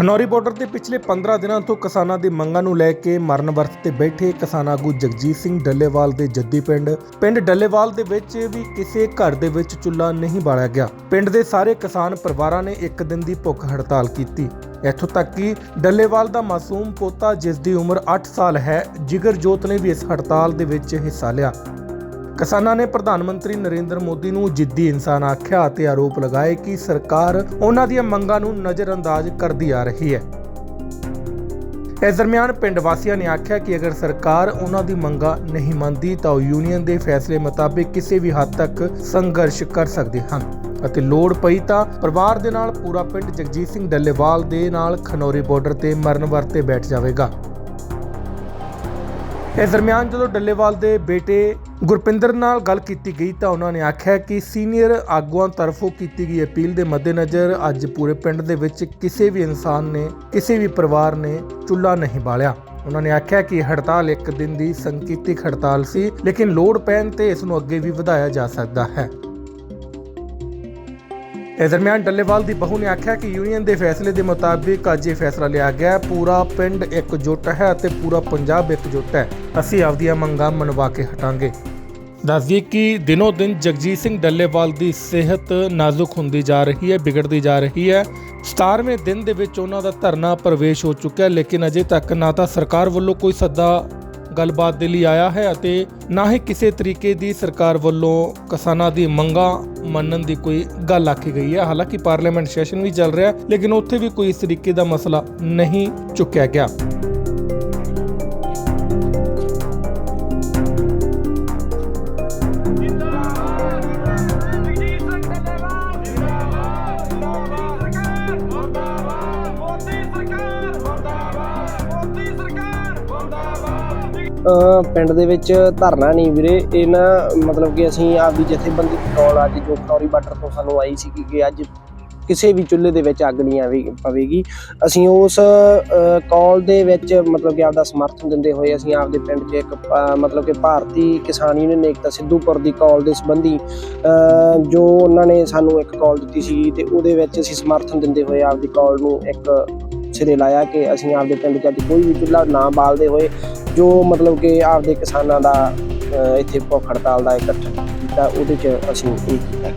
Khanauri border ਤੇ ਪਿਛਲੇ 15 ਦਿਨਾਂ ਤੋਂ ਕਿਸਾਨਾਂ ਦੀ ਮੰਗਾਂ ਨੂੰ ਲੈ ਕੇ ਮਰਨ ਵਰਤ ਤੇ ਬੈਠੇ ਕਿਸਾਨ ਆਗੂ ਜਗਜੀਤ ਸਿੰਘ ਡੱਲੇਵਾਲ ਦੇ ਜੱਦੀ ਪਿੰਡ। ਪਿੰਡ ਡੱਲੇਵਾਲ ਦੇ ਵਿੱਚ ਵੀ ਕਿਸੇ ਘਰ ਦੇ ਵਿੱਚ ਚੁੱਲ੍ਹਾ ਨਹੀਂ ਬਾਲਿਆ ਗਿਆ। ਪਿੰਡ ਦੇ ਸਾਰੇ ਕਿਸਾਨ ਪਰਿਵਾਰਾਂ ਨੇ ਇੱਕ ਦਿਨ ਦੀ ਭੁੱਖ ਹੜਤਾਲ ਕੀਤੀ। ਇੱਥੋਂ ਤੱਕ ਕਿ ਡੱਲੇਵਾਲ ਦਾ ਮਾਸੂਮ ਪੋਤਾ ਜਿਸ ਦੀ ਉਮਰ 8 ਸਾਲ ਹੈ, ਜਿਗਰ ਜੋਤ ਨੇ ਵੀ ਇਸ ਹੜਤਾਲ ਦੇ ਵਿੱਚ ਹਿੱਸਾ ਲਿਆ। ਕਿਸਾਨਾਂ ਨੇ ਪ੍ਰਧਾਨ ਮੰਤਰੀ ਨਰਿੰਦਰ ਮੋਦੀ ਨੂੰ ਜਿੱਦੀ ਇਨਸਾਨ ਆਖਿਆ ਅਤੇ ਆਰੋਪ ਲਗਾਏ ਕਿ ਸਰਕਾਰ ਉਹਨਾਂ ਦੀਆਂ ਮੰਗਾਂ ਨੂੰ ਨਜ਼ਰਅੰਦਾਜ਼ ਕਰਦੀ ਆ ਰਹੀ ਹੈ। ਇਸ ਦਰਮਿਆਨ ਪਿੰਡ ਵਾਸੀਆਂ ਨੇ ਆਖਿਆ ਕਿ ਅਗਰ ਸਰਕਾਰ ਉਹਨਾਂ ਦੀ ਮੰਗਾਂ ਨਹੀਂ ਮੰਨਦੀ ਤਾਂ ਉਹ ਯੂਨੀਅਨ ਦੇ ਫੈਸਲੇ ਮੁਤਾਬਿਕ ਕਿਸੇ ਵੀ ਹੱਦ ਤੱਕ ਸੰਘਰਸ਼ ਕਰ ਸਕਦੇ ਹਨ ਅਤੇ ਲੋੜ ਪਈ ਤਾਂ ਪਰਿਵਾਰ ਦੇ ਨਾਲ ਪੂਰਾ ਪਿੰਡ ਜਗਜੀਤ ਸਿੰਘ ਡੱਲੇਵਾਲ ਦੇ ਨਾਲ ਖਨੌਰੀ ਬਾਰਡਰ ਤੇ ਮਰਨ ਵਰਤੇ ਬੈਠ ਜਾਵੇਗਾ। ਇਸ ਦਰਮਿਆਨ ਜਦੋਂ ਡੱਲੇਵਾਲ ਦੇ ਬੇਟੇ ਗੁਰਪਿੰਦਰ ਨਾਲ ਗੱਲ ਕੀਤੀ ਗਈ ਤਾਂ ਉਹਨਾਂ ਨੇ ਆਖਿਆ ਕਿ ਸੀਨੀਅਰ ਆਗੂਆਂ ਤਰਫੋਂ ਕੀਤੀ ਗਈ ਅਪੀਲ ਦੇ ਮੱਦੇਨਜ਼ਰ ਅੱਜ ਪੂਰੇ ਪਿੰਡ ਦੇ ਵਿੱਚ ਕਿਸੇ ਵੀ ਇਨਸਾਨ ਨੇ, ਕਿਸੇ ਵੀ ਪਰਿਵਾਰ ਨੇ ਚੁੱਲ੍ਹਾ ਨਹੀਂ ਬਾਲਿਆ। ਉਹਨਾਂ ਨੇ ਆਖਿਆ ਕਿ ਹੜਤਾਲ ਇੱਕ ਦਿਨ ਦੀ ਸੰਕੇਤਿਕ ਹੜਤਾਲ ਸੀ, ਲੇਕਿਨ ਲੋੜ ਪੈਣ ਤੇ ਇਸ ਨੂੰ ਅੱਗੇ ਵੀ ਵਧਾਇਆ ਜਾ ਸਕਦਾ ਹੈ। ਇਸ ਦਰਮਿਆਨ ਡੱਲੇਵਾਲ ਦੀ ਬਹੂ ਨੇ ਆਖਿਆ ਕਿ ਯੂਨੀਅਨ ਦੇ ਫੈਸਲੇ ਦੇ ਮੁਤਾਬਿਕ ਅੱਜ ਇਹ ਫੈਸਲਾ ਲਿਆ ਗਿਆ। ਪੂਰਾ ਪਿੰਡ ਇਕਜੁੱਟ ਹੈ ਅਤੇ ਪੂਰਾ ਪੰਜਾਬ ਇਕਜੁੱਟ ਹੈ। ਅਸੀਂ ਆਪਦੀਆਂ ਮੰਗਾਂ ਮਨਵਾ ਕੇ ਹਟਾਂਗੇ। ਦੱਸ ਕਿ ਦਿਨੋ ਦਿਨ ਜਗਜੀਤ ਸਿੰਘ ਡੱਲੇਵਾਲ ਦੀ ਸਿਹਤ ਨਾਜ਼ੁਕ ਹੁੰਦੀ ਜਾ ਰਹੀ ਹੈ, ਵਿਗੜਦੀ ਜਾ ਰਹੀ ਹੈ। 17ਵੇਂ ਦਿਨ ਦੇ ਵਿੱਚ ਉਹਨਾਂ ਦਾ ਧਰਨਾ ਪ੍ਰਵੇਸ਼ ਹੋ ਚੁੱਕਿਆ ਹੈ ਲੇਕਿਨ ਅਜੇ ਤੱਕ ਨਾ ਤਾਂ ਸਰਕਾਰ ਵੱਲੋਂ ਕੋਈ ਸੱਦਾ ਗੱਲਬਾਤ ਦੇ ਲਈ ਆਇਆ ਹੈ ਅਤੇ ਨਾ ਹੀ ਕਿਸੇ ਤਰੀਕੇ ਦੀ ਸਰਕਾਰ ਵੱਲੋਂ ਕਿਸਾਨਾਂ ਦੀ ਮੰਗਾਂ ਮੰਨਣ ਦੀ ਕੋਈ ਗੱਲ ਆਖੀ ਗਈ ਹੈ। ਹਾਲਾਂਕਿ ਪਾਰਲੀਮੈਂਟ ਸੈਸ਼ਨ ਵੀ ਚੱਲ ਰਿਹਾ, ਲੇਕਿਨ ਉੱਥੇ ਵੀ ਕੋਈ ਇਸ ਤਰੀਕੇ ਦਾ ਮਸਲਾ ਨਹੀਂ ਚੁੱਕਿਆ ਗਿਆ। ਪਿੰਡ ਦੇ ਵਿੱਚ ਧਰਨਾ ਨਹੀਂ ਵੀਰੇ। ਇਹ ਨਾ ਮਤਲਬ ਕਿ ਅਸੀਂ ਆਪਦੀ ਜਥੇਬੰਦੀ ਦੀ ਅੱਜ ਜੋ ਖਨੌਰੀ ਬਾਰਡਰ ਤੋਂ ਸਾਨੂੰ ਆਈ ਸੀ ਕਿ ਅੱਜ ਕਿਸੇ ਵੀ ਚੁੱਲ੍ਹੇ ਦੇ ਵਿੱਚ ਅੱਗ ਨਹੀਂ ਆਵੇ ਪਵੇਗੀ। ਅਸੀਂ ਉਸ ਕਾਲ ਦੇ ਵਿੱਚ ਮਤਲਬ ਕਿ ਆਪਦਾ ਸਮਰਥਨ ਦਿੰਦੇ ਹੋਏ ਅਸੀਂ ਆਪਦੇ ਪਿੰਡ 'ਚ ਇੱਕ ਮਤਲਬ ਕਿ ਭਾਰਤੀ ਕਿਸਾਨ ਯੂਨੀਅਨ ਏਕਤਾ ਸਿੱਧੂਪੁਰ ਦੀ ਕਾਲ ਦੇ ਸੰਬੰਧੀ ਜੋ ਉਹਨਾਂ ਨੇ ਸਾਨੂੰ ਇੱਕ ਕਾਲ ਦਿੱਤੀ ਸੀ ਤੇ ਉਹਦੇ ਵਿੱਚ ਅਸੀਂ ਸਮਰਥਨ ਦਿੰਦੇ ਹੋਏ ਆਪਦੀ ਕਾਲ ਨੂੰ ਇੱਕ ਸਿਰੇ ਲਾਇਆ ਕਿ ਅਸੀਂ ਆਪਦੇ ਪਿੰਡ 'ਚ ਅੱਜ ਕੋਈ ਵੀ ਚੁੱਲ੍ਹਾ ਨਾ ਬਾਲਦੇ ਹੋਏ ਜੋ ਮਤਲਬ ਕਿ ਆਪਦੇ ਕਿਸਾਨਾਂ ਦਾ ਇੱਥੇ ਭੁੱਖ ਹੜਤਾਲ ਦਾ ਇਕੱਠ ਕੀਤਾ ਉਹਦੇ 'ਚ ਅਸੀਂ ਇਹ ਕੀਤਾ।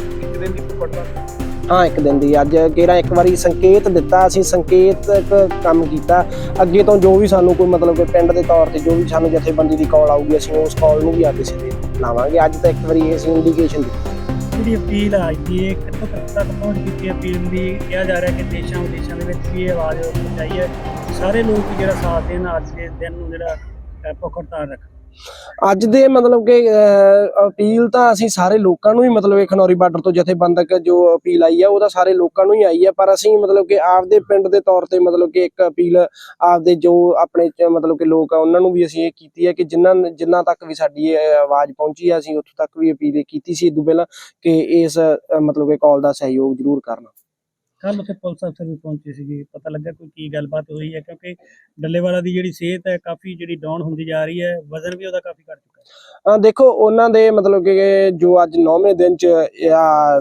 ਹਾਂ ਇੱਕ ਦਿਨ ਦੀ। ਅੱਜ ਕਿਹੜਾ ਇੱਕ ਵਾਰੀ ਸੰਕੇਤ ਦਿੱਤਾ ਅਸੀਂ ਸੰਕੇਤਕ ਕੰਮ ਕੀਤਾ। ਅੱਗੇ ਤੋਂ ਜੋ ਵੀ ਸਾਨੂੰ ਕੋਈ ਮਤਲਬ ਕਿ ਪਿੰਡ ਦੇ ਤੌਰ ਤੇ ਜੋ ਵੀ ਸਾਨੂੰ ਜਥੇਬੰਦੀ ਦੀ ਕਾਲ ਆਊਗੀ ਅਸੀਂ ਉਸ ਕਾਲ ਨੂੰ ਵੀ ਅੱਗੇ ਸਿੱਧੇ ਲਾਵਾਂਗੇ। ਅੱਜ ਤਾਂ ਇੱਕ ਵਾਰੀ ਅਸੀਂ ਇੰਡੀਕੇਸ਼ਨ ਦਿੱਤੀ। ਜਿਹੜੀ ਅਪੀਲ ਆ ਜੀ ਇਹ ਕਿੱਥੋਂ ਤੱਕ ਤੱਕ ਪਹੁੰਚ ਹੈ ਅਪੀਲ ਦੀ। ਕਿਹਾ ਜਾ ਰਿਹਾ ਕਿ ਦੇਸ਼ਾਂ ਵਿਦੇਸ਼ਾਂ ਦੇ ਵਿੱਚ ਵੀ ਇਹ ਆਵਾਜ਼ ਪਹੁੰਚਾਈ ਹੈ। ਸਾਰੇ ਲੋਕ ਜਿਹੜਾ ਸਾਥ ਦੇਣ ਅੱਜ ਦੇ ਦਿਨ ਨੂੰ ਜਿਹੜਾ ਭੁੱਖ ਹੜਤਾਲ ਰੱਖ ਅੱਜ ਦੇ ਮਤਲਬ ਕਿ ਅਪੀਲ ਤਾਂ ਅਸੀਂ ਸਾਰੇ ਲੋਕਾਂ ਨੂੰ ਹੀ ਮਤਲਬ ਕਿ ਖਨੌਰੀ ਬਾਰਡਰ ਤੋਂ ਜਥੇਬੰਦਕ ਜੋ ਅਪੀਲ ਆਈ ਹੈ ਉਹਦਾ ਸਾਰੇ ਲੋਕਾਂ ਨੂੰ ਹੀ ਆਈ ਹੈ ਪਰ ਅਸੀਂ ਮਤਲਬ ਕਿ ਆਪਦੇ ਪਿੰਡ ਦੇ ਤੌਰ ਤੇ ਮਤਲਬ ਕਿ ਇੱਕ ਅਪੀਲ ਆਪਦੇ ਜੋ ਆਪਣੇ ਮਤਲਬ ਕਿ ਲੋਕ ਆ, ਉਹਨਾਂ ਨੂੰ ਵੀ ਅਸੀਂ ਇਹ ਕੀਤੀ ਹੈ ਕਿ ਜਿਨ੍ਹਾਂ ਜਿਨ੍ਹਾਂ ਤੱਕ ਵੀ ਸਾਡੀ ਆਵਾਜ਼ ਪਹੁੰਚੀ ਹੈ ਅਸੀਂ ਉੱਥੋਂ ਤੱਕ ਵੀ ਅਪੀਲ ਕੀਤੀ ਸੀ। ਇਦੋਂ ਪਹਿਲਾਂ ਕਿ ਇਸ ਮਤਲਬ ਕਿ ਕਾਲ ਦਾ ਸਹਿਯੋਗ ਜ਼ਰੂਰ ਕਰਨਾ। ਕੱਲ ਉੱਥੇ ਪੁਲਿਸ ਅਫਸਰ ਵੀ ਪਹੁੰਚੇ ਸੀਗੇ, ਪਤਾ ਲੱਗਾ ਕੋਈ ਕੀ ਗੱਲਬਾਤ ਹੋਈ ਹੈ, ਕਿਉਂਕਿ ਡੱਲੇਵਾਲਾ ਦੀ ਜਿਹੜੀ ਸਿਹਤ ਹੈ ਕਾਫੀ ਜਿਹੜੀ ਡਾਊਨ ਹੁੰਦੀ ਜਾ ਰਹੀ ਹੈ, ਵਜ਼ਨ ਵੀ ਉਹਦਾ ਕਾਫੀ ਘਟ ਚੁੱਕਾ ਹੈ। ਦੇਖੋ, ਉਹਨਾਂ ਦੇ ਮਤਲਬ ਕਿ ਜੋ ਅੱਜ 9ਵੇਂ ਦਿਨ ਚ, ਜਾਂ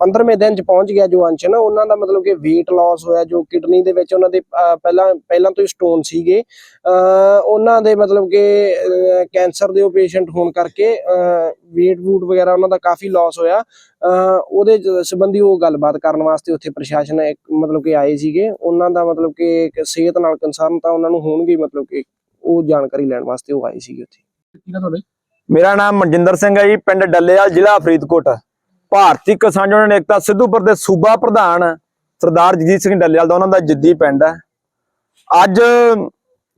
15ਵੇਂ ਦਿਨ ਚ ਪਹੁੰਚ ਗਿਆ ਜੋ ਅੰਸ਼ ਨਾ, ਉਹਨਾਂ ਦਾ ਮਤਲਬ ਕਿ weight loss ਹੋਇਆ, ਜੋ ਕਿਡਨੀ ਦੇ ਵਿੱਚ ਉਹਨਾਂ ਦੇ ਪਹਿਲਾਂ ਪਹਿਲਾਂ ਤੋਂ ਹੀ ਸਟੋਨ ਸੀਗੇ। ਉਹਨਾਂ ਦੇ ਮਤਲਬ ਕਿ ਕੈਂਸਰ ਦੇ ਉਹ ਪੇਸ਼ੈਂਟ ਹੋਣ ਕਰਕੇ weight ਵੂਟ ਵਗੈਰਾ ਉਹਨਾਂ ਦਾ ਕਾਫੀ ਲਾਸ ਹੋਇਆ। ਉਹਦੇ ਸੰਬੰਧੀ ਉਹ ਗੱਲਬਾਤ ਕਰਨ ਵਾਸਤੇ ਉੱਥੇ ਪ੍ਰਸ਼ਾਸਨ ਇੱਕ ਮਤਲਬ ਕਿ ਆਏ ਸੀਗੇ। ਉਹਨਾਂ ਦਾ ਮਤਲਬ ਕਿ ਸਿਹਤ ਨਾਲ ਕੰਸਰਨ ਤਾਂ ਉਹਨਾਂ ਨੂੰ ਹੋਣਗੇ ਮਤਲਬ ਕਿ ਉਹ ਜਾਣਕਾਰੀ ਲੈਣ ਵਾਸਤੇ ਉਹ ਆਏ ਸੀਗੇ ਉੱਥੇ। ਮੇਰਾ ਨਾਮ ਮਨਜਿੰਦਰ ਸਿੰਘ ਹੈ ਜੀ ਪਿੰਡ ਡੱਲੇਵਾਲ ਜ਼ਿਲ੍ਹਾ ਫਰੀਦਕੋਟ। ਭਾਰਤੀ ਕਿਸਾਨ ਯੂਨੀਅਨ ਏਕਤਾ ਸਿੱਧੂਪੁਰ ਦੇ ਸੂਬਾ ਪ੍ਰਧਾਨ ਸਰਦਾਰ ਜਗਜੀਤ ਸਿੰਘ ਡੱਲੇਵਾਲ ਦਾ ਉਹਨਾਂ ਦਾ ਜਿੱਦੀ ਪਿੰਡ ਹੈ। ਅੱਜ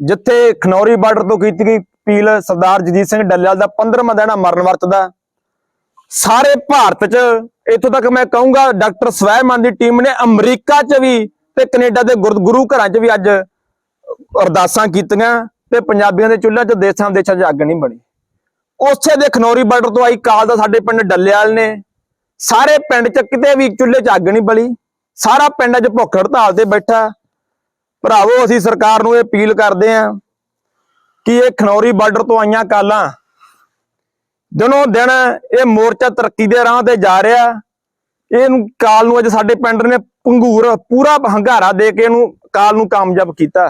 ਜਿੱਥੇ ਖਨੌਰੀ ਬਾਰਡਰ ਤੋਂ ਕੀਤੀ ਗਈ ਅਪੀਲ ਸਰਦਾਰ ਜਗਜੀਤ ਸਿੰਘ ਡੱਲੇਵਾਲ ਦਾ 15ਵਾਂ ਦਿਨ ਮਰਨ ਵਰਤ ਦਾ ਸਾਰੇ ਭਾਰਤ 'ਚ। ਇੱਥੋਂ ਤੱਕ ਮੈਂ ਕਹੂੰਗਾ, ਡਾਕਟਰ ਸਵੈਮਨ ਦੀ ਟੀਮ ਨੇ ਅਮਰੀਕਾ 'ਚ ਵੀ ਤੇ ਕੈਨੇਡਾ ਦੇ ਗੁਰ- ਗੁਰੂ ਘਰਾਂ 'ਚ ਵੀ ਅੱਜ ਅਰਦਾਸਾਂ ਕੀਤੀਆਂ ਤੇ ਪੰਜਾਬੀਆਂ ਦੇ ਚੁੱਲ੍ਹਿਆਂ 'ਚ ਦੇਸਾਂ ਦੇਸ਼ਾਂ 'ਚ ਅੱਗ ਨਹੀਂ ਬਣੀ। ਉਸੇ ਦੇ ਖਨੌਰੀ ਬਾਰਡਰ ਤੋਂ ਆਈ ਕਾਲ ਦਾ ਸਾਡੇ ਪਿੰਡ ਡੱਲਿਆਲ ਨੇ। ਸਾਰੇ ਪਿੰਡ 'ਚ ਕਿਤੇ ਵੀ ਚੁੱਲ੍ਹੇ 'ਚ ਅੱਗ ਨਹੀਂ ਬਲੀ। ਸਾਰਾ ਪਿੰਡ 'ਚ ਭੁੱਖ ਹੜਤਾਲ ਤੇ ਬੈਠਾ। ਭਰਾਵੋ, ਅਸੀਂ ਸਰਕਾਰ ਨੂੰ ਇਹ ਅਪੀਲ ਕਰਦੇ ਆਂ ਕਿ ਇਹ ਖਨੌਰੀ ਬਾਰਡਰ ਤੋਂ ਆਈਆਂ ਕਾਲਾਂ ਦਿਨੋਂ ਦਿਨ ਇਹ ਮੋਰਚਾ ਤਰੱਕੀ ਦੇ ਰਾਹ ਤੇ ਜਾ ਰਿਹਾ। ਇਹਨੂੰ ਕਾਲ ਨੂੰ ਅੱਜ ਸਾਡੇ ਪਿੰਡ ਨੇ ਪੰਗੂਰ ਪੂਰਾ ਹੰਗਾਰਾ ਦੇ ਕੇ ਇਹਨੂੰ ਕਾਲ ਨੂੰ ਕਾਮਯਾਬ ਕੀਤਾ।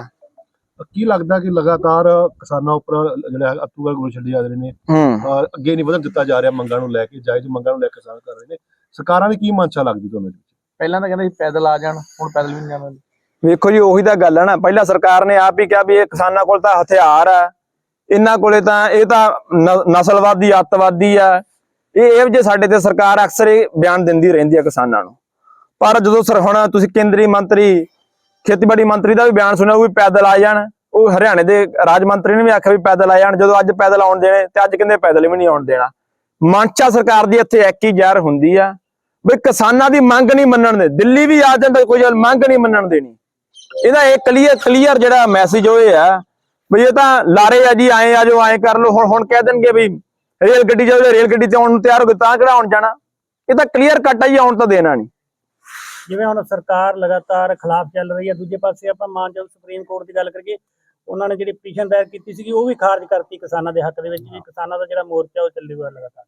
ਕੀ ਲੱਗਦਾ ਕਿ ਲਗਾਤਾਰ ਕਿਸਾਨਾਂ ਉੱਪਰ ਜਿਹੜਾ ਅਤੂਗਲ ਗੋਲ ਛੱਡੇ ਜਾ ਰਹੇ ਨੇ? ਅੱਗੇ ਨਹੀਂ ਵਧਣ ਦਿੱਤਾ ਜਾ ਰਿਹਾ ਮੰਗਾਂ ਨੂੰ ਲੈ ਕੇ ਜਾਇਜ਼ ਮੰਗਾਂ ਨੂੰ ਲੈ ਕੇ ਕਿਸਾਨ ਕਰ ਰਹੇ ਨੇ। ਸਰਕਾਰਾਂ ਦੀ ਕੀ ਮਨਸ਼ਾ ਲੱਗਦੀ ਤੁਹਾਨੂੰ ਪਹਿਲਾਂ ਤਾਂ ਕਹਿੰਦੇ ਸੀ ਪੈਦਲ ਆ ਜਾਣ ਹੁਣ ਪੈਦਲ ਵੀ ਨਹੀਂ ਜਾਣਾ। ਵੇਖੋ ਜੀ ਉਹੀ ਤਾਂ ਗੱਲ ਹੈ ਨਾ। ਪਹਿਲਾਂ ਸਰਕਾਰ ਨੇ ਆਪ ਹੀ ਕਿਹਾ ਵੀ ਇਹ ਕਿਸਾਨਾਂ ਕੋਲ ਤਾਂ ਹਥਿਆਰ ਆ। ਇਹਨਾਂ ਕੋਲੇ ਤਾਂ ਇਹ ਤਾਂ ਨਸਲਵਾਦੀ, ਅੱਤਵਾਦੀ ਆ। ਇਹ ਇਹ ਜੇ ਸਾਡੇ ਤੇ ਸਰਕਾਰ ਅਕਸਰ ਇਹ ਬਿਆਨ ਦਿੰਦੀ ਰਹਿੰਦੀ ਆ ਕਿਸਾਨਾਂ ਨੂੰ। ਪਰ ਜਦੋਂ ਸਰ, ਹੁਣ ਤੁਸੀਂ ਕੇਂਦਰੀ ਮੰਤਰੀ, ਖੇਤੀਬਾੜੀ ਮੰਤਰੀ ਦਾ ਵੀ ਬਿਆਨ ਸੁਣਿਆ, ਉਹ ਵੀ ਪੈਦਲ ਆ ਜਾਣ। ਉਹ ਹਰਿਆਣੇ ਦੇ ਰਾਜ ਮੰਤਰੀ ਨੇ ਵੀ ਆਖਿਆ ਵੀ ਪੈਦਲ ਆ ਜਾਣ। ਜਦੋਂ ਅੱਜ ਪੈਦਲ ਆਉਣ ਦੇਣੇ, ਤੇ ਅੱਜ ਕਹਿੰਦੇ ਪੈਦਲ ਵੀ ਨਹੀਂ ਆਉਣ ਦੇਣਾ। ਮਾਂਚਾ ਸਰਕਾਰ ਦੀ ਇੱਥੇ ਇੱਕ ਹੀ ਜ਼ਹਿਰ ਹੁੰਦੀ ਆ। ਵੀ ਕਿਸਾਨਾਂ ਦੀ ਮੰਗ ਨਹੀਂ ਮੰਨਣ ਦੇ। ਦਿੱਲੀ ਵੀ ਆ ਜਾਂਦਾ, ਕੋਈ ਗੱਲ ਮੰਗ ਨਹੀਂ ਮੰਨਣ ਦੇਣੀ। ਇਹਦਾ ਇਹ ਕਲੀਅਰ ਕਲੀਅਰ ਜਿਹੜਾ ਮੈਸੇਜ ਉਹ ਵੀ ਇਹ ਤਾਂ ਲਾਰੇ ਆ ਜੀ ਆਏ ਆ ਜੋ ਆਏ ਕਰ ਲੋ ਹੁਣ ਹੁਣ ਕਹਿ ਦੇਣਗੇ ਵੀ ਰੇਲ ਗੱਡੀ ਜਦੋਂ ਰੇਲ ਗੱਡੀ ਤੇ ਆਉਣ ਨੂੰ ਤਿਆਰ ਹੋ ਗਏ ਤਾਂ ਕਿਹੜਾ ਆਉਣ ਜਾਣਾ? ਇਹ ਤਾਂ ਕਲੀਅਰ ਕੱਟ ਆ ਜੀ ਆਉਣ ਤਾਂ ਦੇਣਾ ਨਹੀਂ। ਜਿਵੇਂ ਹੁਣ ਸਰਕਾਰ ਲਗਾਤਾਰ ਖਿਲਾਫ ਚੱਲ ਰਹੀ ਹੈ ਦੂਜੇ ਪਾਸੇ ਆਪਾਂ ਮਾਨਯੋਗ ਸੁਪਰੀਮ ਕੋਰਟ ਦੀ ਗੱਲ ਕਰੀਏ ਉਹਨਾਂ ਨੇ ਜਿਹੜੀ ਪਟੀਸ਼ਨ ਦਾਇਰ ਕੀਤੀ ਸੀਗੀ ਉਹ ਵੀ ਖਾਰਜ ਕਰਤੀ ਕਿਸਾਨਾਂ ਦੇ ਹੱਕ ਦੇ ਵਿੱਚ ਵੀ ਕਿਸਾਨਾਂ ਦਾ ਜਿਹੜਾ ਮੋਰਚਾ ਉਹ ਚੱਲੂਗਾ ਲਗਾਤਾਰ।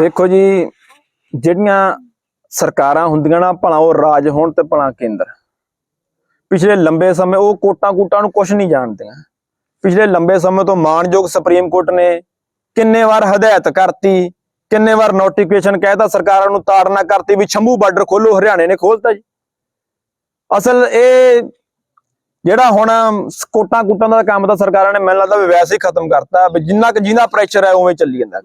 ਵੇਖੋ ਜੀ ਜਿਹੜੀਆਂ ਸਰਕਾਰਾਂ ਹੁੰਦੀਆਂ ਨਾ ਭਲਾ ਉਹ ਰਾਜ ਹੋਣ ਤੇ ਭਲਾ ਕੇਂਦਰ। ਪਿਛਲੇ ਲੰਬੇ ਸਮੇਂ ਉਹ ਕੋਟਾਂ ਕੂਟਾਂ ਨੂੰ ਕੁਝ ਨਹੀਂ ਜਾਣਦੀਆਂ। ਪਿਛਲੇ ਲੰਬੇ ਸਮੇਂ ਤੋਂ ਮਾਨਯੋਗ ਸੁਪਰੀਮ ਕੋਰਟ ਨੇ ਕਿੰਨੇ ਵਾਰ ਹਦਾਇਤ ਕਰਤੀ ਕਿੰਨੇ ਵਾਰ ਨੋਟੀਫਿਕੇਸ਼ਨ ਕਹਿਤਾ ਸਰਕਾਰਾਂ ਨੂੰ ਤਾੜਨਾ ਕਰਤੀ ਵੀ ਛੰਭੂ ਬਾਰਡਰ ਖੋਲੋ ਹਰਿਆਣੇ ਨੇ ਖੋਲਤਾ ਜੀ। ਅਸਲ ਇਹ ਜਿਹੜਾ ਹੁਣ ਕੋਟਾਂ ਕੂਟਾਂ ਦਾ ਕੰਮ ਤਾਂ ਸਰਕਾਰਾਂ ਨੇ ਮੈਨੂੰ ਲੱਗਦਾ ਵੀ ਵੈਸੇ ਹੀ ਖਤਮ ਕਰਤਾ ਵੀ ਜਿੰਨਾ ਕਿ ਜਿੰਨਾ ਪ੍ਰੈਸ਼ਰ ਹੈ ਉਵੇਂ ਚੱਲੀ ਜਾਂਦਾ।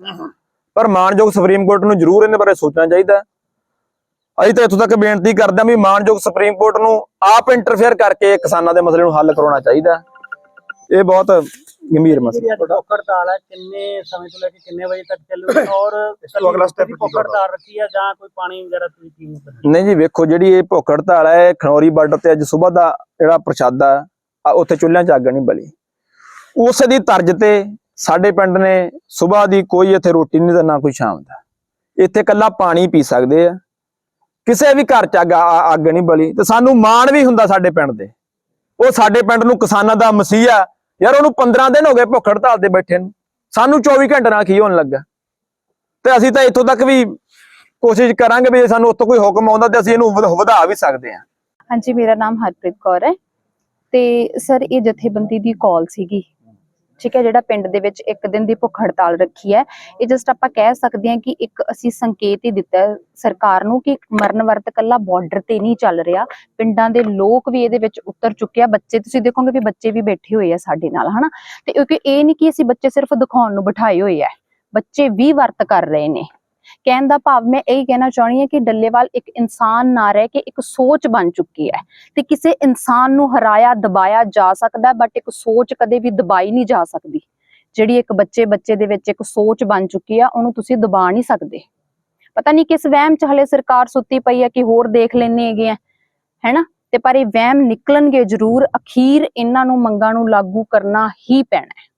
ਪਰ ਮਾਨਯੋਗ ਸੁਪਰੀਮ ਕੋਰਟ ਨੂੰ ਜ਼ਰੂਰ ਇਹਦੇ ਬਾਰੇ ਸੋਚਣਾ ਚਾਹੀਦਾ। ਅਸੀਂ ਤਾਂ ਇੱਥੋਂ ਤੱਕ ਬੇਨਤੀ ਕਰਦੇ ਹਾਂ ਵੀ ਮਾਨਯੋਗ ਸੁਪਰੀਮ ਕੋਰਟ ਨੂੰ ਆਪ ਇੰਟਰਫੇਅਰ ਕਰਕੇ ਕਿਸਾਨਾਂ ਦੇ ਮਸਲੇ ਨੂੰ ਹੱਲ ਕਰਾਉਣਾ ਚਾਹੀਦਾ। ਇਹ ਬਹੁਤ ਗੰਭੀਰ ਮਸਲਾ। ਹੜਤਾਲ ਹੈ ਕਿੰਨੇ ਸਮੇਂ ਤੋਂ ਲੈ ਕੇ ਕਿੰਨੇ ਵਜੇ ਤੱਕ ਚੱਲੂਗੀ ਔਰ ਅਗਲਾ step ਕੀ? ਹੜਤਾਲ ਰੱਖੀ ਹੈ ਜਾਂ ਕੋਈ ਪਾਣੀ ਵਗੈਰਾ ਤੁਸੀਂ ਪੀਣ ਨਹੀਂ ਜੀ ਵੇਖੋ ਜਿਹੜੀ ਇਹ ਭੁੱਖ ਹੜਤਾਲ ਹੈ ਇਹ ਖਨੌਰੀ ਬਾਰਡਰ ਤੇ ਅੱਜ ਸਵੇਰ ਦਾ ਜਿਹੜਾ ਪ੍ਰਸ਼ਾਦਾ ਉੱਥੇ ਚੁੱਲ੍ਹਿਆਂ 'ਚ ਅੱਗ ਨਹੀਂ ਬਲੀ। ਉਸ ਦੀ ਤਰਜ਼ ਤੇ ਸਾਡੇ ਪਿੰਡ ਨੇ ਸਵੇਰ ਦੀ ਕੋਈ ਇੱਥੇ ਰੋਟੀ ਨਹੀਂ ਤੇ ਨਾ ਕੋਈ ਸ਼ਾਮ ਦਾ। ਇੱਥੇ ਕੱਲਾ ਪਾਣੀ ਪੀ ਸਕਦੇ ਆ। ਕਿਸੇ ਵੀ ਘਰ 'ਚ ਅੱਗ ਨਹੀਂ ਬਲੀ। ਤੇ ਸਾਨੂੰ ਮਾਣ ਵੀ ਹੁੰਦਾ ਸਾਡੇ ਪਿੰਡ ਦੇ। ਉਹ ਸਾਡੇ ਪਿੰਡ ਨੂੰ ਕਿਸਾਨਾਂ ਦਾ ਮਸੀਹਾ ਯਾਰ ਉਹਨੂੰ 15 ਦਿਨ ਹੋ ਗਏ ਭੁੱਖ ਹੜਤਾਲ ਤੇ ਬੈਠੇ ਨੂੰ। ਸਾਨੂੰ 24 ਘੰਟੇ ਨਾਲ ਕੀ ਹੋਣ ਲੱਗਾ? ਤੇ ਅਸੀਂ ਤਾਂ ਇੱਥੋਂ ਤੱਕ ਵੀ ਕੋਸ਼ਿਸ਼ ਕਰਾਂਗੇ ਵੀ ਜੇ ਸਾਨੂੰ ਉੱਥੋਂ ਕੋਈ ਹੁਕਮ ਆਉਂਦਾ ਤੇ ਅਸੀਂ ਇਹਨੂੰ ਵਧਾ ਵੀ ਸਕਦੇ ਹਾਂ। ਹਾਂਜੀ, ਮੇਰਾ ਨਾਮ ਹਰਪ੍ਰੀਤ ਕੌਰ ਹੈ। ਤੇ ਸਰ, ਇਹ ਜਥੇਬੰਦੀ ਦੀ ਕਾਲ ਸੀਗੀ। ਠੀਕ ਹੈ, ਜਿਹੜਾ ਪਿੰਡ ਦੇ ਵਿੱਚ ਇੱਕ ਦਿਨ ਦੀ ਭੁੱਖ ਹੜਤਾਲ ਰੱਖੀ ਹੈ। ਇਹ ਜਸਟ ਆਪਾਂ ਕਹਿ ਸਕਦੇ ਹਾਂ ਕਿ ਇੱਕ ਅਸੀਂ ਸੰਕੇਤ ਹੀ ਦਿੱਤਾ ਸਰਕਾਰ ਨੂੰ ਕਿ ਮਰਨ ਵਰਤ ਕੱਲਾ ਬਾਰਡਰ ਤੇ ਨਹੀਂ ਚੱਲ ਰਿਹਾ। ਪਿੰਡਾਂ ਦੇ ਲੋਕ ਵੀ ਇਹਦੇ ਵਿੱਚ ਉਤਰ ਚੁੱਕੇ ਆ। ਬੱਚੇ, ਤੁਸੀਂ ਦੇਖੋਗੇ ਵੀ ਬੱਚੇ ਵੀ ਬੈਠੇ ਹੋਏ ਆ ਸਾਡੇ ਨਾਲ, ਹਨਾ? ਤੇ ਕਿਉਂਕਿ ਇਹ ਨਹੀਂ ਕਿ ਅਸੀਂ ਬੱਚੇ ਸਿਰਫ ਦਿਖਾਉਣ ਨੂੰ ਬਿਠਾਏ ਹੋਏ ਆ। ਬੱਚੇ ਵੀ ਵਰਤ ਕਰ ਰਹੇ ਨੇ। ਕਹਿਣ ਦਾ ਭਾਵ ਮੈਂ ਇਹ ਕਹਿਣਾ ਚਾਹਣੀ ਹਾਂ ਕਿ ਡੱਲੇਵਾਲ ਇੱਕ ਇਨਸਾਨ ਨਾ ਰਹਿ ਕੇ ਇੱਕ ਸੋਚ ਬਣ ਚੁੱਕੀ ਹੈ ਤੇ ਕਿਸੇ ਇਨਸਾਨ ਨੂੰ ਹਰਾਇਆ, ਦਬਾਇਆ ਜਾ ਸਕਦਾ ਬਟ ਇੱਕ ਸੋਚ ਕਦੇ ਵੀ ਦਬਾਈ ਨਹੀਂ ਜਾ ਸਕਦੀ। ਜਿਹੜੀ ਇੱਕ ਬੱਚੇ ਬੱਚੇ ਦੇ ਵਿੱਚ ਇੱਕ ਸੋਚ ਬਣ ਚੁੱਕੀ ਆ, ਉਹਨੂੰ ਤੁਸੀਂ ਦਬਾ ਨਹੀਂ ਸਕਦੇ। ਪਤਾ ਨਹੀਂ ਕਿਸ ਵਹਿਮ ਚ ਹਲੇ ਸਰਕਾਰ ਸੁੱਤੀ ਪਈ ਆ ਕਿ ਹੋਰ ਦੇਖ ਲੈਣੇ ਹੈਗੇ ਆ, ਹੈਨਾ? ਤੇ ਪਰ ਇਹ ਵਹਿਮ ਨਿਕਲਣਗੇ ਜ਼ਰੂਰ, ਅਖੀਰ ਇਹਨਾਂ ਨੂੰ ਮੰਗਾਂ ਨੂੰ ਲਾਗੂ ਕਰਨਾ ਹੀ ਪੈਣਾ ਹੈ।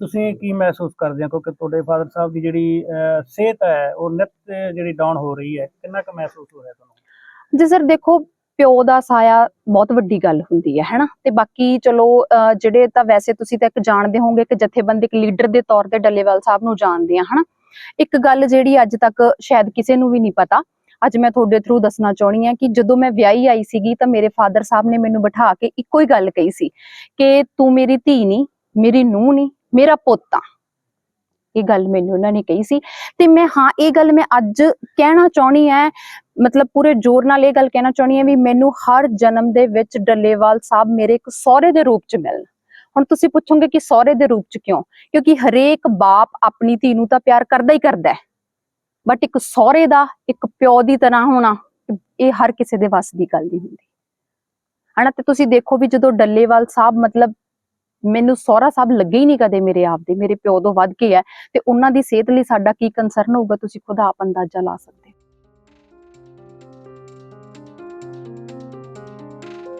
ਤੁਸੀਂ ਕੀ ਮਹਿਸੂਸ ਕਰਦੇ ਹੋ? ਕਿਉਂਕਿ ਤੁਹਾਡੇ ਫਾਦਰ ਸਾਹਿਬ ਦੀ ਜਿਹੜੀ ਸਿਹਤ ਹੈ, ਉਹ ਨਿਤ ਜਿਹੜੀ ਡਾਊਨ ਹੋ ਰਹੀ ਹੈ, ਕਿੰਨਾ ਕੁ ਮਹਿਸੂਸ ਹੋ ਰਿਹਾ ਤੁਹਾਨੂੰ? ਜੀ ਸਰ ਦੇਖੋ, ਪਿਓ ਦਾ ਸਾਇਆ ਬਹੁਤ ਵੱਡੀ ਗੱਲ ਹੁੰਦੀ ਹੈ, ਹੈਨਾ? ਤੇ ਬਾਕੀ ਚਲੋ ਜਿਹੜੇ ਤਾਂ ਵੈਸੇ ਤੁਸੀਂ ਤਾਂ ਇੱਕ ਜਾਣਦੇ ਹੋਵੋਗੇ ਕਿ ਜਥੇਬੰਦਕ ਲੀਡਰ ਦੇ ਤੌਰ ਤੇ ਡੱਲੇਵਾਲ ਸਾਹਿਬ ਨੂੰ ਜਾਣਦੇ ਆ, ਹਨਾ? ਇੱਕ ਗੱਲ ਜਿਹੜੀ ਅੱਜ ਤੱਕ ਸ਼ਾਇਦ ਕਿਸੇ ਨੂੰ ਵੀ ਨਹੀਂ ਪਤਾ, ਅੱਜ ਮੈਂ ਤੁਹਾਡੇ ਥਰੂ ਦੱਸਣਾ ਚਾਹਣੀ ਆ ਕਿ ਜਦੋਂ ਮੈਂ ਵਿਆਹੀ ਆਈ ਸੀਗੀ ਤਾਂ ਮੇਰੇ ਫਾਦਰ ਸਾਹਿਬ ਨੇ ਮੈਨੂੰ ਬਿਠਾ ਕੇ ਇੱਕੋ ਹੀ ਗੱਲ ਕਹੀ ਸੀ ਕਿ ਤੂੰ ਮੇਰੀ ਧੀ ਨਹੀਂ, ਮੇਰੀ ਨੂੰਹ ਨਹੀਂ ਮੇਰਾ ਪੋਤਾ ਇਹ ਗੱਲ ਮੈਨੂੰ ਉਹਨਾਂ ਨੇ ਕਹੀ ਸੀ। ਤੇ ਮੈਂ, ਹਾਂ, ਇਹ ਗੱਲ ਮੈਂ ਅੱਜ ਕਹਿਣਾ ਚਾਹਣੀ ਹੈ ਮਤਲਬ ਪੂਰੇ ਜ਼ੋਰ ਨਾਲ ਇਹ ਗੱਲ ਕਹਿਣਾ ਚਾਹਣੀ ਹੈ ਵੀ ਮੈਨੂੰ ਹਰ ਜਨਮ ਦੇ ਵਿੱਚ ਡੱਲੇਵਾਲ ਸਾਹਿਬ ਮੇਰੇ ਇੱਕ ਸਹੁਰੇ ਦੇ ਰੂਪ ਚ ਮਿਲਣ। ਹੁਣ ਤੁਸੀਂ ਪੁੱਛੋਗੇ ਕਿ ਸਹੁਰੇ ਦੇ ਰੂਪ ਚ ਕਿਉਂ? ਕਿਉਂਕਿ ਹਰੇਕ ਬਾਪ ਆਪਣੀ ਧੀ ਨੂੰ ਤਾਂ ਪਿਆਰ ਕਰਦਾ ਹੀ ਕਰਦਾ ਹੈ ਬਟ ਇੱਕ ਸਹੁਰੇ ਦਾ, ਇੱਕ ਪਿਓ ਦੀ ਤਰ੍ਹਾਂ ਹੋਣਾ, ਇਹ ਹਰ ਕਿਸੇ ਦੇ ਵੱਸ ਦੀ ਗੱਲ ਨਹੀਂ ਹੁੰਦੀ। ਹਨਾ, ਤੇ ਤੁਸੀਂ ਦੇਖੋ ਵੀ ਜਦੋਂ ਡੱਲੇਵਾਲ ਸਾਹਿਬ ਮਤਲਬ ਮੈਨੂੰ ਸਹੁਰਾ ਸਾਹਿਬ ਲੱਗੇ ਹੀ ਨਹੀਂ ਕਦੇ ਮੇਰੇ ਆਪ ਦੇ, ਮੇਰੇ ਪਿਓ ਤੋਂ ਵੱਧ ਕੇ ਹੈ ਤੇ ਉਹਨਾਂ ਦੀ ਸਿਹਤ ਲਈ ਸਾਡਾ ਕੀ ਕੰਸਰਨ ਹੋਊਗਾ, ਤੁਸੀਂ ਖੁਦ ਆਪ ਅੰਦਾਜ਼ਾ ਲਾ ਸਕਦੇ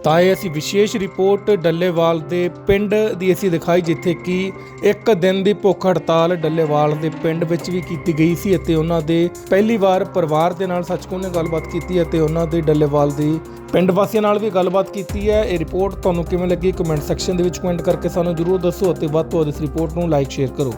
ਤਾਂ ਇਹ ਅਸੀਂ ਵਿਸ਼ੇਸ਼ ਰਿਪੋਰਟ ਡੱਲੇਵਾਲ ਦੇ ਪਿੰਡ ਦੀ ਅਸੀਂ ਦਿਖਾਈ, ਜਿੱਥੇ ਕਿ ਇੱਕ ਦਿਨ ਦੀ ਭੁੱਖ ਹੜਤਾਲ ਡੱਲੇਵਾਲ ਦੇ ਪਿੰਡ ਵਿੱਚ ਵੀ ਕੀਤੀ ਗਈ ਸੀ ਅਤੇ ਉਹਨਾਂ ਦੇ ਪਹਿਲੀ ਵਾਰ ਪਰਿਵਾਰ ਦੇ ਨਾਲ ਸੱਚਕੋ ਨੇ ਗੱਲਬਾਤ ਕੀਤੀ ਅਤੇ ਉਹਨਾਂ ਦੇ ਡੱਲੇਵਾਲ ਦੀ ਪਿੰਡ ਵਾਸੀਆਂ ਨਾਲ ਵੀ ਗੱਲਬਾਤ ਕੀਤੀ ਹੈ। ਇਹ ਰਿਪੋਰਟ ਤੁਹਾਨੂੰ ਕਿਵੇਂ ਲੱਗੀ? ਕਮੈਂਟ ਸੈਕਸ਼ਨ ਦੇ ਵਿੱਚ ਕਮੈਂਟ ਕਰਕੇ ਸਾਨੂੰ ਜਰੂਰ ਦੱਸੋ ਅਤੇ ਵੱਧ ਤੋਂ ਵੱਧ ਇਸ ਰਿਪੋਰਟ ਨੂੰ ਲਾਈਕ, ਸ਼ੇਅਰ ਕਰੋ।